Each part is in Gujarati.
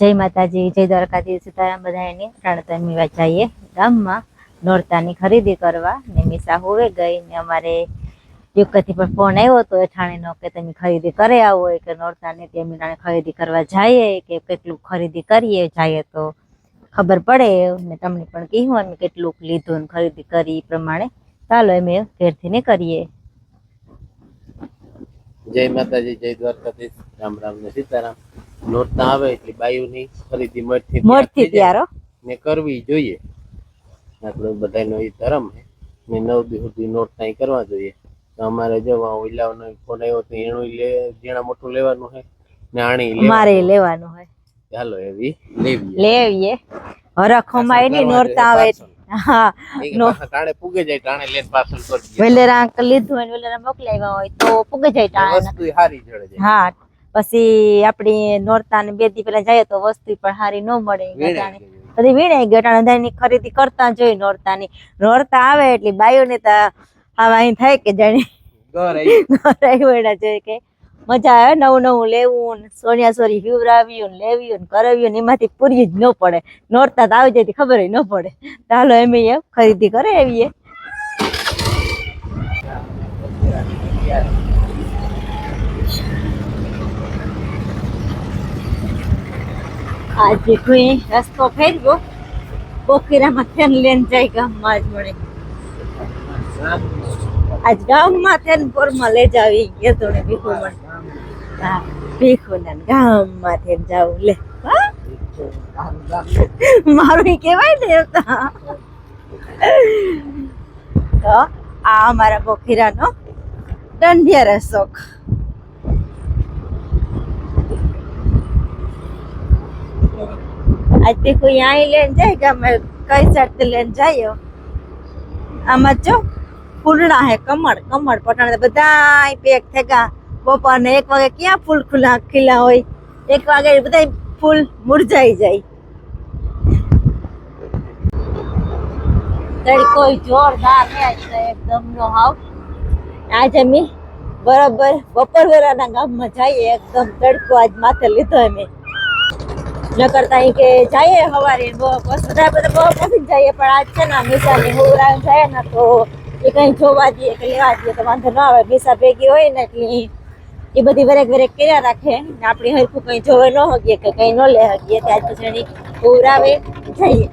જય માતાજી, જય દ્વારકાધીશ સીતારામ બધાની રાણતમીવા જઈએ ગામમાં નોરતાની ખરીદી કરવા ને મીસા હોવે ગઈ ને અમારે યુગથી પર ફોન આવ્યો તો ઠાણીનો કે તમે ખરીદી કરે આવો કે નોરતાની તે ખરીદી કરવા જઈએ, કે કેટલું ખરીદી કરીએ જઈએ તો ખબર પડે. ને તમને પણ કહ્યું અમે કેટલું લીધું ને ખરીદી કરી પ્રમાણે. ચાલો અમે ઘેરથી ને કરીએ જય માતાજી, જય દ્વારકાધીશ. રામ રામ ને સીતારામ. નોરતા આવે એટલે બાયુની ખરીદી મઠથી મોરથી ત્યારો ને કરવી જોઈએ. આપણો બધાનો એ ધર્મ છે. ને નવ દિવસ સુધી નોટ ઈ કરવા જોઈએ. તો અમારે જવા આ ફોન આવ્યો તો એનું લે જેણા મોટું લેવાનું છે. ને આણી મારે લેવાનું હોય ચાલો એવી લેવીએ. લેવીએ. હરખોમાં એની નોરતા આવે. હા. ટાણે પૂગે જાય ટાણે લેન પાછળ કરી વેલેરા લીધું હોય વેલેરા મોકલાવ્યા હોય તો પૂગે જાય ટાણે. વસ્તુ હારી જડે જાય. હા. પછી આપણી નોરતા ને બે દી પેલા જઈએ તો વસ્તુ પણ સારી ન મળે પછી બધી વીણાઈ ગટાણે ની ખરીદી કરતા જોઈ નોરતાની. નોરતા આવે એટલે બાયોને તો આવા અહીં થાય કે જાણે જોઈએ કે મજા આવે નવું નવું લેવું ને સોનિયા સોરી હિવરાવ્યું ને લેવ્યું ને કરાવ્યું ને એમાંથી પૂરી જ ન પડે. નોરતા તો આવી જાય ખબર ન પડે. ચાલો એમ એમ ખરીદી કરે એવી આજે કોઈ રસ્તો ફેરવ્યો? બોકીરામાં થેન લઈને જાય ગામમાં જ મળે આજ ગામમાં થેન પોરમાં લઈ જાવી. ગયા તો ને ભીખું મને હા, ભીખું ને ગામમાં થેન જાવું. લે? મારું કહેવાય ને તો. આ અમારા બોખીરાનો દંડિયા રસોક આજથી કોઈ અહીં લઈને જાય કે અમે કઈ સાઈડ લઈને જઈએ આમાં જો ફૂલડા હે કમળ કમળ પટાણા બધા પેક થયા બપોરને એક વાગે ક્યાં ફૂલ ખુલ્લા ખીલા હોય? એક વાગે બધા ફૂલ મુરઝાઈ જાય. તડકો જોરદાર એકદમ નો હાવ. આજે અમે બરાબર બપોર વેરાના ગામમાં જઈએ, એકદમ તડકો આજ માથે લીધો અમે. ન કરતા કે જઈએ સવારે બહુ બસ બધા બધા બહુ પછી જઈએ પણ આજ છે ને મીસાની હોવરાય જાય ને તો એ કંઈ જોવા દઈએ કે લેવા દઈએ તો વાંધો ના આવે. મીસા ભેગી હોય ને એટલે એ બધી વરેક વરેક કર્યા રાખે. ને આપણે હરખું કંઈ જોવે ન હગીએ કે કંઈ ન લે હગીએ ત્યાર પછી એની હોવરાવે જઈએ.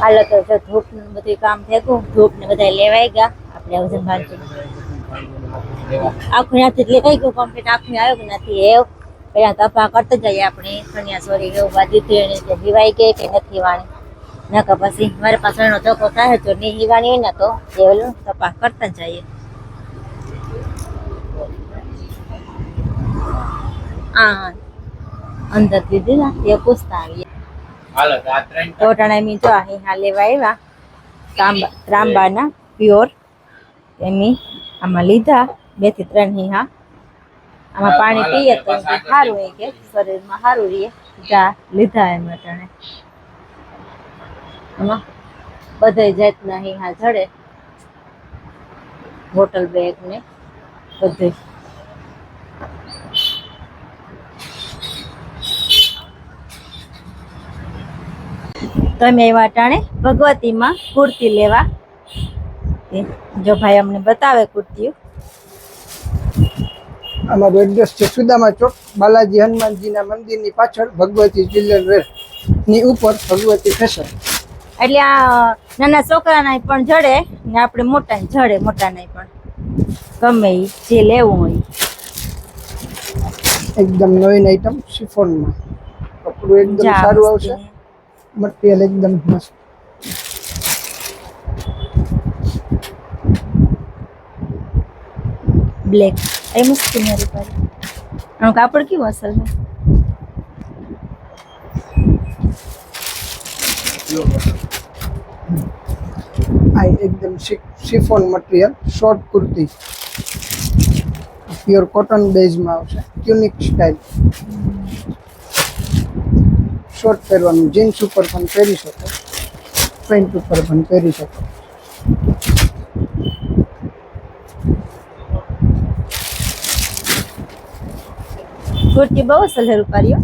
હાલો તો જો ધૂપ બધું કામ થયું ધૂપ ને બધા લેવાઈ ગયા. આપણે વજન ભાંચી આખું ત્યાંથી લેવાઈ ગયું કમ્પ્લીટ આખું આવ્યો નથી એવ પેલા તપા કરતા જઈએ આપણે કન્યા સોરી એવું બાજુ એને કે જીવાઈ ગઈ કે નથી વાણી કે પછી મારે પાસે એનો ચોખ્ખો થાય તો નહીં હીવાની હોય ને તો એ ઓલું તપા કરતા જઈએ. હા અંદર દીધી ને એ પૂછતા આવીએ. ટોટાણા મી જો અહીં હા લેવા આવ્યા. ત્રાંબા ત્રાંબાના પ્યોર. એમી આમાં લીધા. બેથી ત્રણ હિહા આમાં પાણી પીએ તો સારું એ કે શરીરમાં સારું રહીએ જા લીધા એમ અટાણે. આમાં બધે જાતના હિહા જડે. બોટલ બેગ ને બધે. તમે એવા ટાણે ભગવતીમાં કુર્તી લેવા. જો ભાઈ અમને બતાવે કુર્તીઓ. અમારું એડ્રેસ છે સુદામા ચોક બાલાજી હનુમાનજીના મંદિરની પાછળ ભગવતી ચિલ્ડ્રન વેરની ઉપર ભગવતી ફેશન એટલે આ નાના છોકરાના પણ જડે ને આપણે મોટા જડે મોટાને પણ. ગમે જે લેવું હોય. એકદમ નવીન આઈટમ શિફોનમાં. કપડું એકદમ સારું આવશે. મટીરિયલ એકદમ મસ્ત. બ્લેક એ મસ્તી મારી પાસે આનું કાપડ કેવું અસલ છે આ એકદમ chiffon material short kurti pure cotton બેઝમાં આવશે ટ્યુનિક સ્ટાઇલ શોર્ટ પહેરવાનું જીન્સ ઉપર પણ પહેરી શકો. પેન્ટ ઉપર પણ પહેરી શકો. કુર્તી બહુ સલહેર ઉપાડ્યો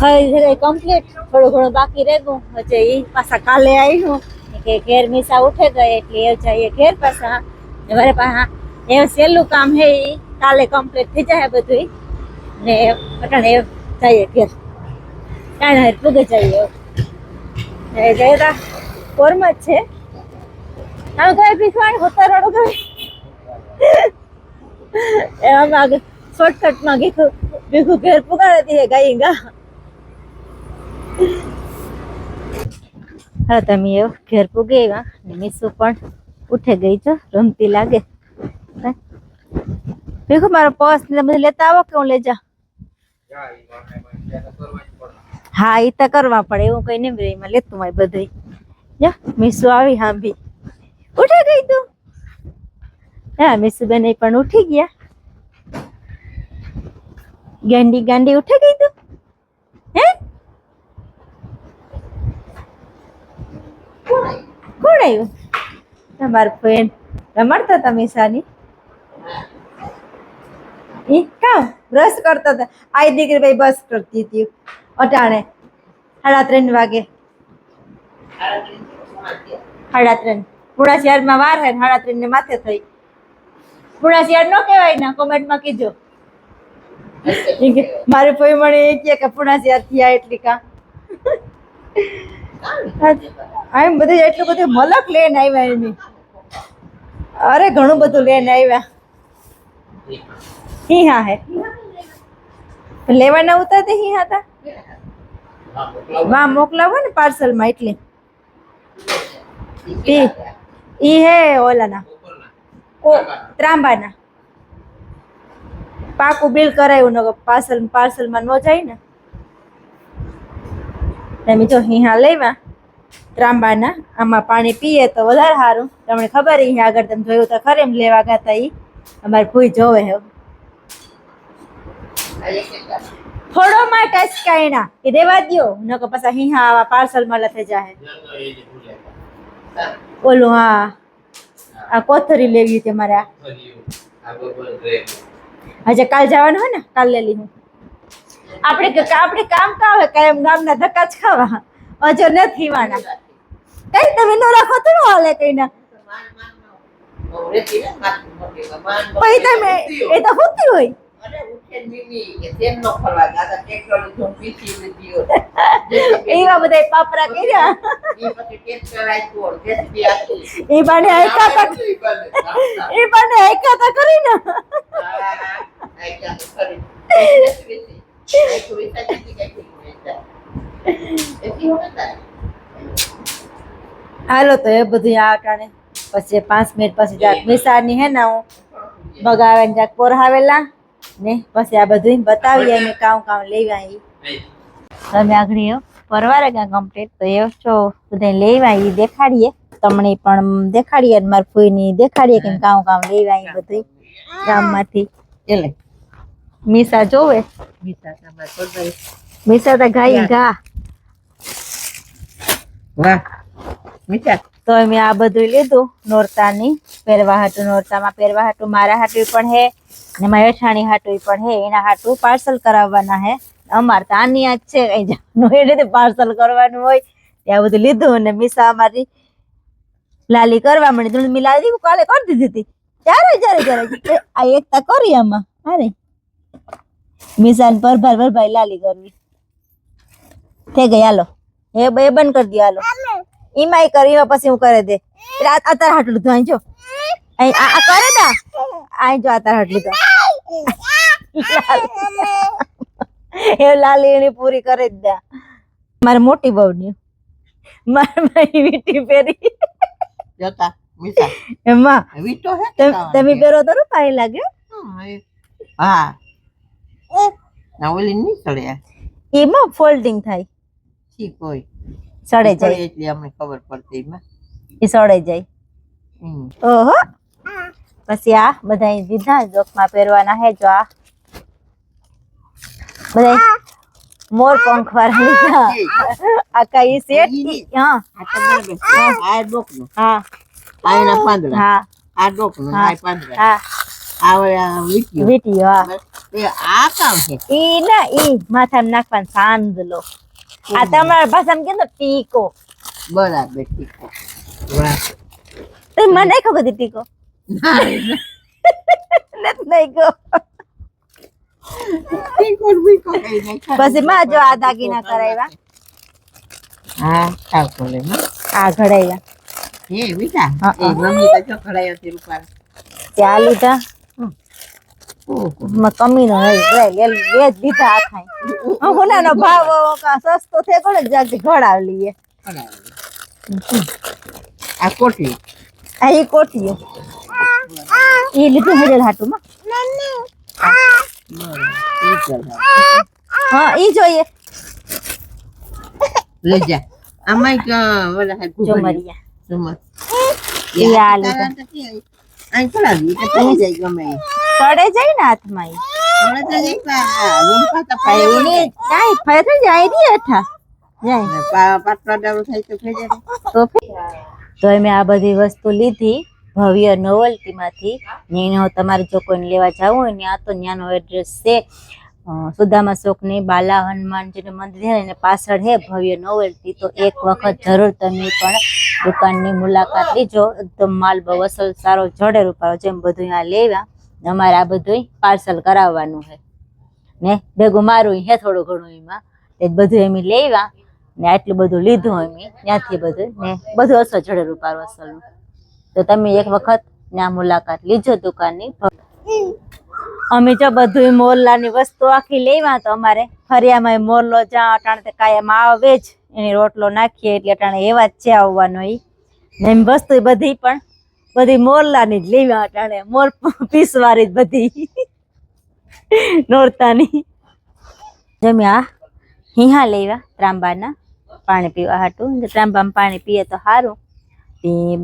ખરી કમ્પ્લીટ થોડું ઘણું બાકી રહી હજે એ પાછા કાલે આવ્યું કે ઘેર મીસા ઉઠે ગયે એટલે એ જઈએ ઘેર પાછા. મારે પાછા, એ સહેલું કામ હે એ કાલે કમ્પ્લીટ થઈ જાય બધું ને પટણ એ જઈએ ઘેર. કાંઈ એટલું કે જઈએ જયતા ફોર્મ જ છે. પીખવાણ હોતા રડો કઈ એ અમે આગળ શોર્ટકટમાં ગીખું ભીખું ઘેર પુગાડતી હે ગાઈ ગા. હા, તમે એ ઘેર પૂગે આવ્યા ને મીસુ પણ ઉઠે ગઈ છો રમતી લાગે? ભીખું, મારો પર્સ ને બધું લેતા આવો કે હું લઈ જા હા એ તો કરવા પડે, એવું કઈ નહીં, એમાં લેતું હોય બધું મીસુ આવી હા ભી ઉઠી ગઈ તું? હા મિસુબેન પણ ઉઠી ગયા. ગાંડી ગાંડી ઉઠી ગઈ તું? હે? કોણ આવ્યું? તમારો ફ્રેન્ડ રમાડતા હતા મીસાની? એ કામ? બ્રશ કરતા હતા. આઈ દીકરી ભાઈ બસ કરતી હતી. અટાણે. સાડા ત્રણ વાગે. સાડા ત્રણ. પૂણા શહેરમાં વાર હે સાડા ત્રણ ને માથે થઈ. પૂણા શહેર નો કહેવાય ને કોમેન્ટમાં કીજો. મારે ભાઈ કોઈ મને એ કહે કે પૂણા શહેર થયા એટલી કા. આમ બધું એટલું બધું મલક લઈને આવ્યા એની અરે ઘણું બધું લઈને આવ્યા. હી. હા હે લેવાના ઉતા તે. હી હતા વાહ મોકલાવો ને પાર્સલમાં એટલે. ઈ હે ઓલાના. ત્રાંબાના. પાકું બિલ કરાયું ને પાર્સલ, પાર્સલમાં ન જાય ને. તમે જો હિહા લેવા. ત્રાંબાના, આમાં પાણી પીએ તો વધારે સારું. તમને ખબર અહીંયા આગળ તમે જોયું તો ખરે એમ લેવા ગાતા ઈ. અમારે ભૂઈ જોવે હે. થોડો માં ટચ કાયના એ દેવા દ્યો. નકો પાછા હિહા આવા પાર્સલ મળે લથે જાહે. ઓલું હા આ કોથરી લેવી છે મારે આ. હજે કાલ જવાનું હોય ને કાલ લઈ લીધું આપણે આપણે કામ કાવે કાયમ ગામના ધક્કા જ ખાવા. હજુ નથી વાના કઈ તમે નો રાખો તો નો હાલે કઈ ના. પછી તમે એ તો હોતી હોય. એવા બધા પાપરા કર્યા? એ બાને હાયકા એ બાને હાયકા તા કરી ને? હાલો તો એ બધું આ અટાણે પછી પાંચ મિનિટ પછી જાત નિશાળની હે ને હું બગાવે ને પોર પોરહાવેલા. ને પછી આ બધું બતાવીએ અમે કામ કામ લેવા આવી તમે આગળ એવો પરવારે ગયા કમ્પ્લીટ તો એવો છો. બધા લેવા આવી દેખાડીએ. તમને પણ દેખાડીએ મારા ફૂઈની દેખાડીએ કે કામ કામ લેવા આવી બધું ગામમાંથી. મીસા જોવે? મીસા તો ગાઈ ગા તો અમે આ બધું લીધું, નોરતાની પહેરવા હાટું નોરતામાં પહેરવા હાટું મારા હાટું પણ હે ને મારા હેઠાણી હાટું પણ હે, એના હાટું પાર્સલ કરાવવાના હે. અમારે તો આની આ છે, કઈ જવાનું એ રીતે પાર્સલ કરવાનું હોય. ત્યાં બધું લીધું અને મીસા અમારી લાલી કરવા મળી તું મી લાલી કાલે કરી દીધી હતી. ત્યારે, જ્યારે જ્યારે. આ એકતા કરી આમાં. અરે મીસાને પરભાર ભરભાઈ લાલી કરવી. થઈ ગઈ, હાલો. એ બે બંધ કરી દો હાલો. ઈમાં ઈ કરી પછી હું કરે દે. એટલે આ અત્યારે હાટલું ધોઈ જો. અહીં આ આ કરે દા અહીં જો અત્યારે હાટલું લીધું. એ લાલી પૂરી કરી જ દે. મારે મોટી બહુ ની. મારે મારી વીટી પહેરી. જોતા એમાં. વીટો હે તમે પહેરો તો રૂપાઈ લાગ્યો હા ના ઓલી નહીં ચડે એમાં ફોલ્ડિંગ થાય. ઠીક હોય. સડે જાય. એટલે અમને ખબર પડતી એમાં એ સડે જાય. ઓહો. પછી આ બધા દીધા જોખમાં પહેરવાના હે જો આ. બધા મોર પંખ વાળા આ કઈ સેટ હા. આ ડોકનું. હા. આ એના પાંદડા. હા. આ ડોકનું હા. આ પાંદડા. હા. વીટી હા. આ કામ છે. ઈ ના ઈ માથામાં નાખવાનો સાંદલો આ તમારા ભાષામાં કે ટીકો? બરાબર. વાહ. તો મને ખબર હતી ટીકો? નથી નહીં ખરું. પછી માં જો આ દાગીના કરાવ્યા. હા બોલે માં. આ ઘડાવ્યા. એ હા, એ મમ્મી તો જો છે રૂપાળ ત્યાં લીધા. માં કમી નો લે લે લે જ દીધા આ ખાઈ હુનાનો ભાવ કા સસ્તો થયો કોને જાગી ઘડાવ લઈએ ખડાયો. આ કોટલી આ ઈ કોઠીઓ ઈ લીધું હેડેલ હાટું માં બરાબર. ઈ ચાલ હા. હા ઈ જોઈએ લઈ જા આમાંય કે ઓલા હે જો ઘૂઘરી. મરિયા સુમર. ઈ આ તારા લીધા તો કે અહીં ચડાવી એટલે થઈ જાય ગમે સડે જાય ને હાથમાં ફરે જાય રી હેઠા. જાય. ને તો તો મેં આ બધી વસ્તુ લીધી ભવ્ય નોવલ્ટીમાંથી. ને એને તમારે જો કોઈને લેવા જવું હોય ને આ તો ત્યાંનો એડ્રેસ છે. સુદામા શોકની બાલા હનુમાનજીનું મંદિર છે એને પાછળ છે ભવ્ય નોવેલ્ટી. તો એક વખત જરૂર તમે પણ દુકાનની મુલાકાત લીજો. એકદમ માલ બહુ અસલ સારો જડે રૂપારો જેમ બધું લેવા. ને અમારે આ બધું પાર્સલ કરાવવાનું છે. ને ભેગું મારું હે થોડું ઘણું એમાં. એ બધું એમ લેવા ને આટલું બધું લીધું એમ. ત્યાંથી બધું ને બધું અસર ચડેલું પાર્સલનું તો તમે એક વખત ત્યાં મુલાકાત લીજો દુકાનની. અમે જો બધું મોરલાની વસ્તુ આખી લેવા તો અમારે ફરિયામાં મોરલો જ્યાં અટાણે કાયમ આવે જ. એની રોટલો નાખીએ એટલે અટાણે એવા જ છે આવવાનો એ ને વસ્તુ બધી પણ બધી મોરલાની જ લેવા અટાણે મોર પીસવાળી જ બધી. નોરતાની. જમ્યા હિહા લેવા, ત્રાંબાના. પાણી પીવા હાટું. ત્રાંબામાં પાણી પીએ તો સારું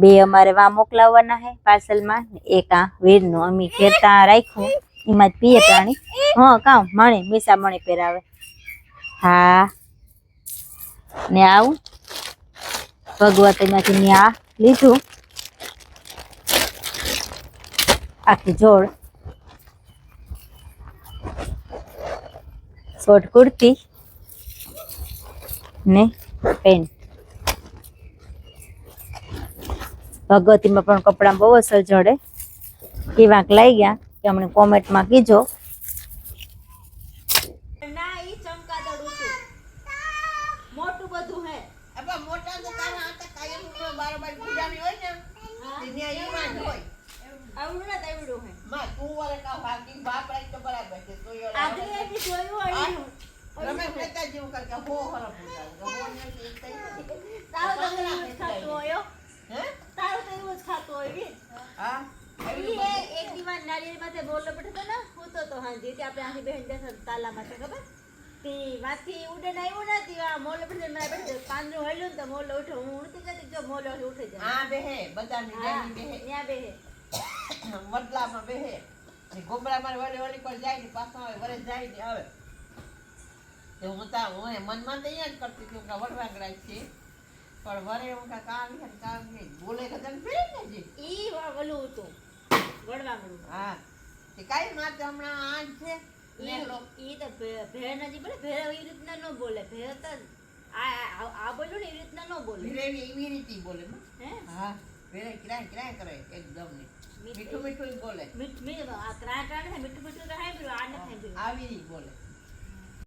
બે અમારે વા મોકલાવવાના હે પાર્સલમાં. એક આ વીરનું અમે ઘેર રાખ્યું. એમાં જ પીએ પાણી હા કામ મણી, મીસા મણી પહેરાવે. હા. ને આવું. ભગવતીમાંથી આ લીધું. આખી જોડ. શોર્ટ કુર્તી ને પેન્ટ. ભગવતીમાં પણ કપડાં બહુ અસર જડે. વાંક લઈ ગયા કે અમને કોમેન્ટમાં કીજો મોટું બધું હે આપા મોટા તો તારા હાથે કાયમ નો બારોબાર ગુજારી હોય ને તે ન્યા ઈમાન હોય આવડું ને તેવડું હે માં તું વાળે કા ભાગી બાપ રાખ તો બરાબર છે તો યો આગળ એની જોયું અડીનું. રમે ફેતા જેવું કર કે હો હરો પૂજા હો ને એ થઈ તારો તો એવું જ ખાતો હોય હો. હે તારો તો એવું જ ખાતો હોય. હા એક દીવાન નારિયેળ માથે બોલો બેઠો તો ને સૂતો તો હાંજે તે આપણે આખી બહેન બેસે તાલા માથે ખબર તે વાથી ઉડે ને આવ્યો ને તે આ મોલ બેઠો મારા બેઠો પાંદરું હલ્યું ને તો મોલો ઉઠો હું ઉડતી જતી જો મોલ ઉઠી જાય આ બેહે બધાની હા, બેની બેહે વડલામાં બેહે ને ગોબરામાં વળી વળી પર જાય ને પાછા આવે વરે જાય ને આવે તો હું તા હું મનમાં તો અહીંયા જ કરતી હતી કે વડવાગડા છે પણ વરે હું કા કામ ને કામ નહીં. બોલે કદાચ ફેરે ને જે ઈ વા- ઓલું હતું વડવાંગડું હા. તે કાંઈ માતે હમણાં આ જ છે. ઈ તો ભેર નથી બોલે ભેળ એવી રીતના ન બોલે. ભેર તો આ આ- બોલ્યું ને એવી રીતના ન બોલે. ભેર એવી રીતે બોલે. હે? હા. ભેર ક્રાય ક્રાય કરે એકદમ ને મીઠું મીઠું બોલે. મીઠ મીઠું આ ક્રાય આને મીઠું મીઠું સાંભળ્યું. આવી બોલે.